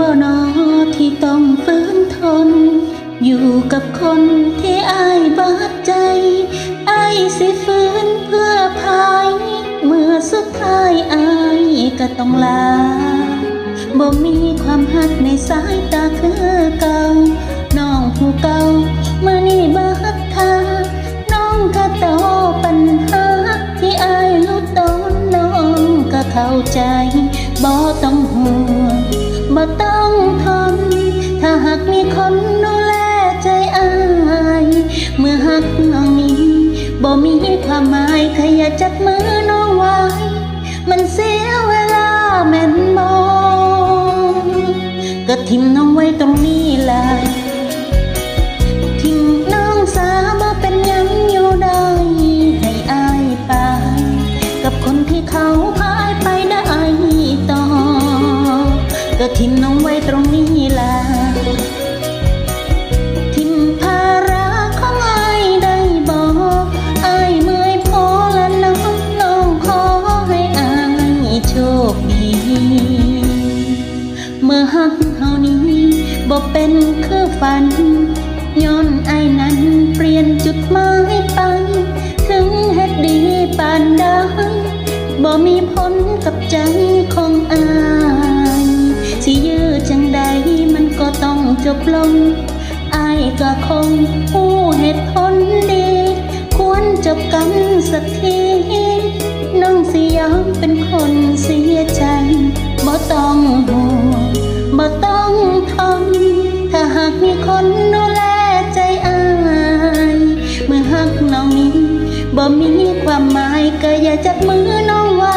บ่นอที่ต้องฝืนทน อยู่กับคนที่อายบาดใจอายสิฝืนเพื่อภายเมื่อสุดท้ายอายก็ต้องลาบ่มีความหักในสายตาคือเก่าน้องผู้เก่าเมื่อนี้เบิดทางน้องก็โตปัญหาที่อายลุดโดนน้องก็เข้าใจบ่ต้องห่วง บ่ต้องทน ถ้าหากมีคนดูแลใจอาย เมื่อหักน้องนี้บ่มีความหมายแค่อย่าจับมือน้องไว้ มันเสียเวลาแม่นบ่ก็ทิมน้องไว้ตรงนี้ล่ะ ทิ้งน้องไว้ตรงนี้ล่ะทิ้งภาระของอายได้บอกอายเมื่อยพอและน้องน้องขอให้อายโชคดี เมื่อหักเฮานี้บ่เป็นคือฝัน ย้อนไอ้ายนั้นเปลี่ยนจุดหมายไป ถึงเฮ็ดดีปานใดบ่มีผลกับใจของอาย จบลงอายก็คงผู้เหตุผลดี ควรจบกันสักทีน้องสิยอมเป็นคนเสียใจบ่ต้องห่วงบ่ต้องทนถ้าหากมีคนดูแลใจอายเมื่อหักน้องนี้บ่มีความหมายก็อย่าจับมือน้องไว้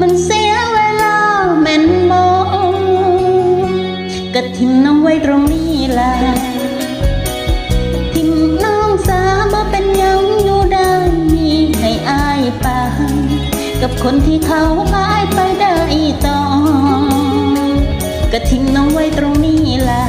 มันเสีย ทิ้งน้องไว้ตรงนี้ล่ะทิ้งน้องสาบ่เป็นยังอยู่ได้มีให้อายไปกับคนที่เขาพายไปได้ต่อก็ทิ้งน้องไว้ตรงนี้ล่ะ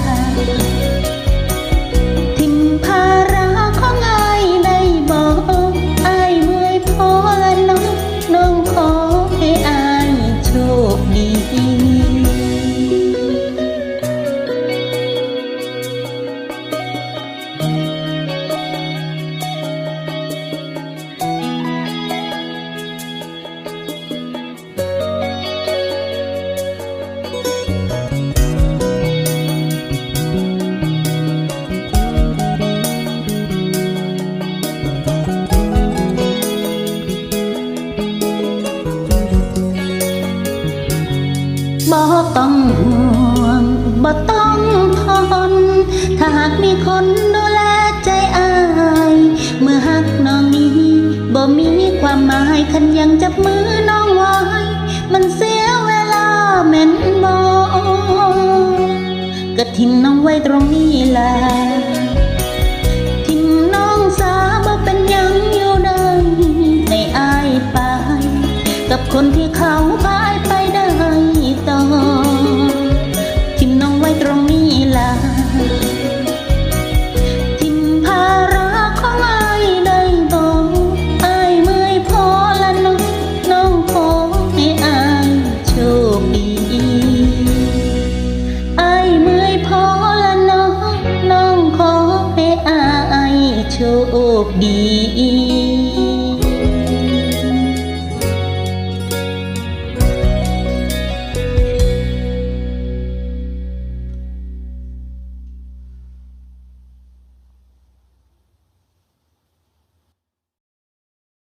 ห่วงบ่ต้องทน ถ้าหากมีคนดูแลใจอาย เมื่อหักน้องนี้บ่มีความหมายคันยังจับมือน้องไว้มันเสียเวลาแม่นบ่ก็ทิ้งน้องไว้ตรงนี้ละทิ้งน้องสาบ่เป็นหยังอยู่ได้ให้อายไป กับคนที่เขาพายไปได้ต่อ 一